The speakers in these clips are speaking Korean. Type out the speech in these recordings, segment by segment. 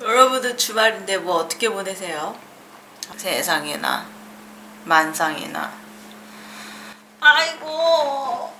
여러분들 주말인데 뭐 어떻게 보내세요? 세상에나 아이고. 아이고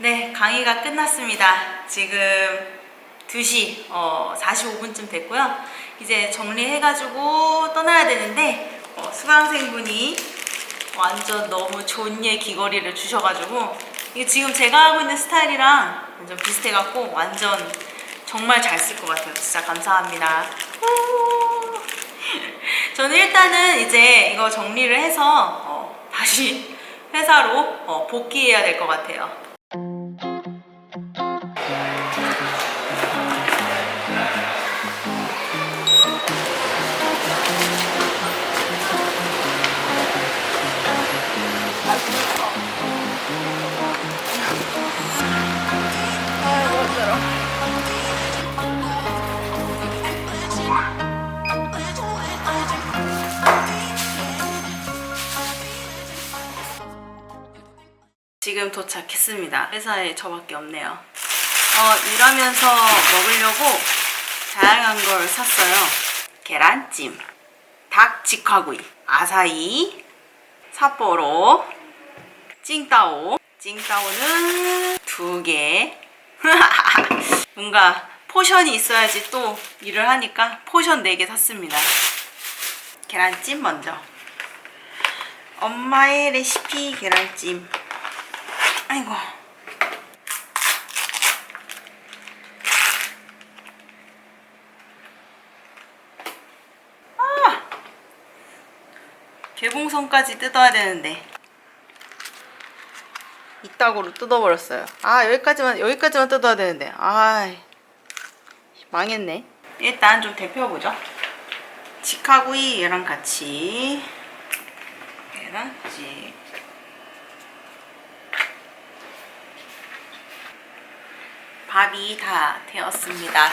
네 강의가 끝났습니다 지금 2시 어, 45분쯤 됐고요 이제 정리해가지고 떠나야 되는데 어, 수강생분이 완전 너무 좋은 예 귀걸이를 주셔가지고 이게 지금 제가 하고 있는 스타일이랑 완전 비슷해갖고 완전 정말 잘 쓸 것 같아요 진짜 감사합니다 우! 저는 일단은 이제 이거 정리를 해서 어, 다시 회사로 어, 복귀해야 될 것 같아요. 지금 도착했습니다. 회사에 저밖에 없네요. 어, 일하면서 먹으려고 다양한 걸 샀어요. 계란찜, 닭 직화구이, 아사히, 삿포로, 찡따오. 찡따오는 두 개. 뭔가 포션이 있어야지 또 일을 하니까 포션 네개 샀습니다. 계란찜 먼저. 엄마의 레시피 계란찜. 아이고. 아! 개봉선까지 뜯어야 되는데. 이따구로 뜯어버렸어요. 아, 여기까지만, 여기까지만 뜯어야 되는데. 아, 망했네. 일단 좀 데펴보죠. 직화구이 얘랑 같이. 계란찜. 밥이 다 되었습니다.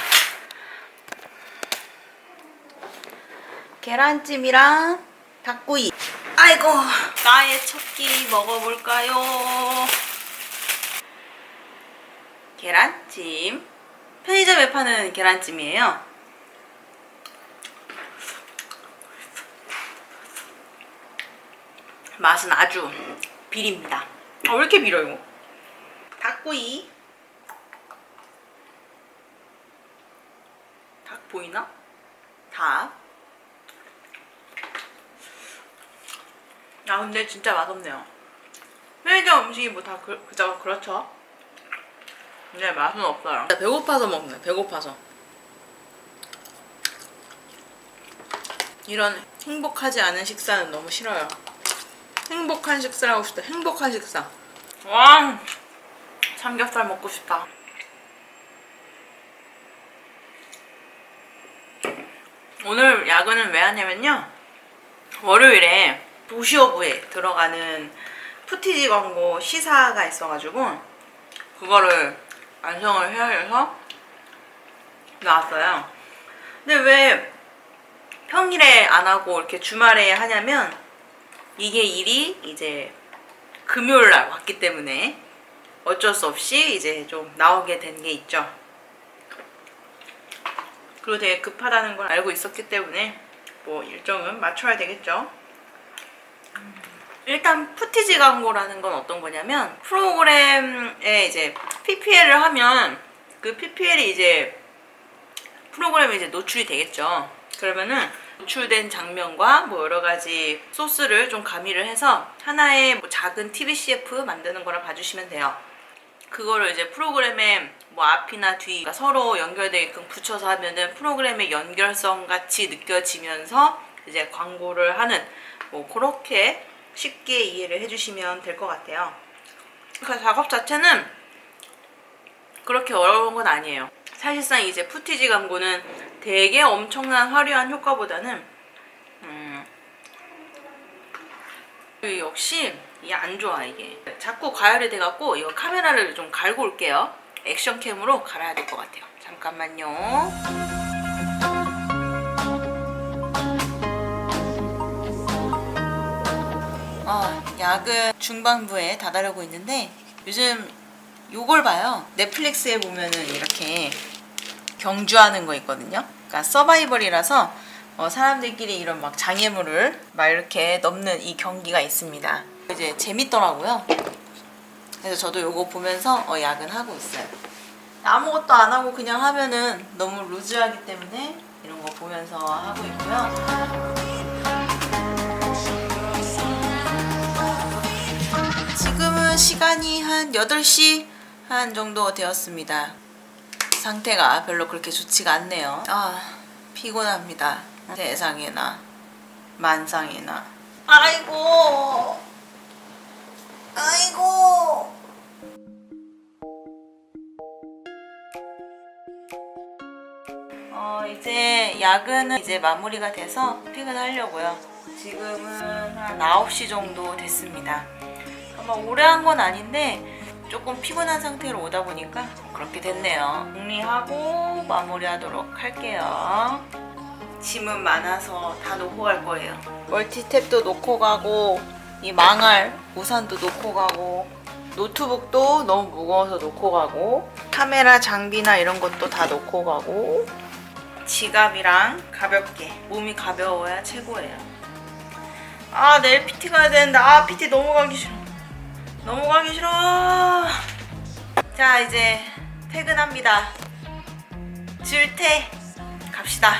계란찜이랑 닭구이. 아이고, 나의 첫 끼 먹어볼까요? 계란찜. 편의점에 파는 계란찜이에요. 맛은 아주 비립니다. 아, 왜 이렇게 비려, 이거? 닭구이. 닭 보이나? 닭. 아 근데 진짜 맛없네요. 편의점 음식이 뭐 다 그, 그저 그렇죠. 근데 맛은 없어요. 배고파서 먹네. 배고파서. 이런 행복하지 않은 식사는 너무 싫어요. 행복한 식사를 하고 싶다. 행복한 식사. 와 삼겹살 먹고 싶다. 오늘 야근은 왜 하냐면요. 월요일에 도시오브에 들어가는 푸티지 광고 시사가 있어가지고 그거를 완성을 해야 해서 나왔어요. 근데 왜 평일에 안 하고 이렇게 주말에 하냐면 이게 일이 이제 금요일 날 왔기 때문에 어쩔 수 없이 이제 좀 나오게 된 게 있죠. 그리고 되게 급하다는 걸 알고 있었기 때문에 뭐 일정은 맞춰야 되겠죠. 음, 일단 푸티지 광고라는 건 어떤 거냐면 프로그램에 이제 PPL을 하면 그 PPL이 이제 프로그램에 이제 노출이 되겠죠. 그러면은 노출된 장면과 뭐 여러 가지 소스를 좀 가미를 해서 하나의 뭐 작은 TV CF 만드는 거를 봐주시면 돼요. 그거를 이제 프로그램에 뭐 앞이나 뒤 가 서로 연결되게끔 붙여서 하면은 프로그램의 연결성 같이 느껴지면서 이제 광고를 하는 뭐 그렇게 쉽게 이해를 해주시면 될 것 같아요. 그 작업 자체는 그렇게 어려운 건 아니에요. 사실상 이제 푸티지 광고는 되게 엄청난 화려한 효과보다는 음, 그 역시 이게 안 좋아 이게 자꾸 과열이 돼갖고 이거 카메라를 좀 갈고 올게요 액션캠으로 갈아야 될 것 같아요 잠깐만요 아 약은 중반부에 다다르고 있는데 요즘 요걸 봐요 넷플릭스에 보면은 이렇게 경주하는 거 있거든요 그러니까 서바이벌이라서 어, 사람들끼리 이런 막 장애물을 막 이렇게 넘는 이 경기가 있습니다. 이제 재밌더라고요. 그래서 저도 요거 보면서 어, 야근하고 있어요. 아무것도 안 하고 그냥 하면은 너무 루즈하기 때문에 이런 거 보면서 하고 있고요. 지금은 시간이 한 8시 한 정도 되었습니다. 상태가 별로 그렇게 좋지가 않네요. 아, 피곤합니다. 세상에나, 만상에나. 아이고, 아이고. 야근은 이제 마무리가 돼서 퇴근하려고요. 지금은 한 9시 정도 됐습니다. 아마 오래 한 건 아닌데 조금 피곤한 상태로 오다 보니까 그렇게 됐네요. 정리하고 마무리하도록 할게요. 짐은 많아서 다 놓고 갈 거예요. 멀티탭도 놓고 가고 이 망할 우산도 놓고 가고 노트북도 너무 무거워서 놓고 가고 카메라 장비나 이런 것도 다 놓고 가고 지갑이랑 가볍게 몸이 가벼워야 최고예요. 아 내일 PT 가야 되는데 아 PT 너무 가기 싫어. 너무 가기 싫어. 자 이제 퇴근합니다. 줄퇴 갑시다.